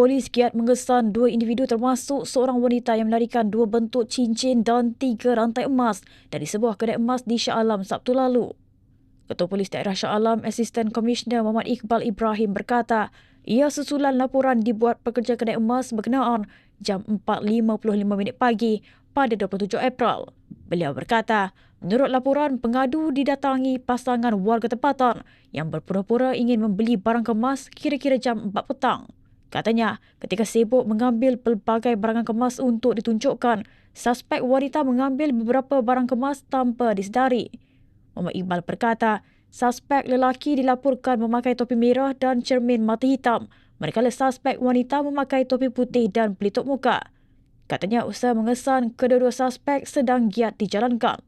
Polis giat mengesan dua individu termasuk seorang wanita yang melarikan dua bentuk cincin dan tiga rantai emas dari sebuah kedai emas di Shah Alam Sabtu lalu. Ketua Polis Daerah Shah Alam, Asisten Komisioner Muhammad Iqbal Ibrahim berkata, ia susulan laporan dibuat pekerja kedai emas berkenaan jam 4.55 pagi pada 27 April. Beliau berkata, menurut laporan, pengadu didatangi pasangan warga tempatan yang berpura-pura ingin membeli barang kemas kira-kira jam 4 petang. Katanya, ketika sibuk mengambil pelbagai barangan kemas untuk ditunjukkan, suspek wanita mengambil beberapa barang kemas tanpa disedari. Muhammad Iqbal berkata, suspek lelaki dilaporkan memakai topi merah dan cermin mata hitam, manakala suspek wanita memakai topi putih dan pelitup muka. Katanya usaha mengesan kedua-dua suspek sedang giat dijalankan.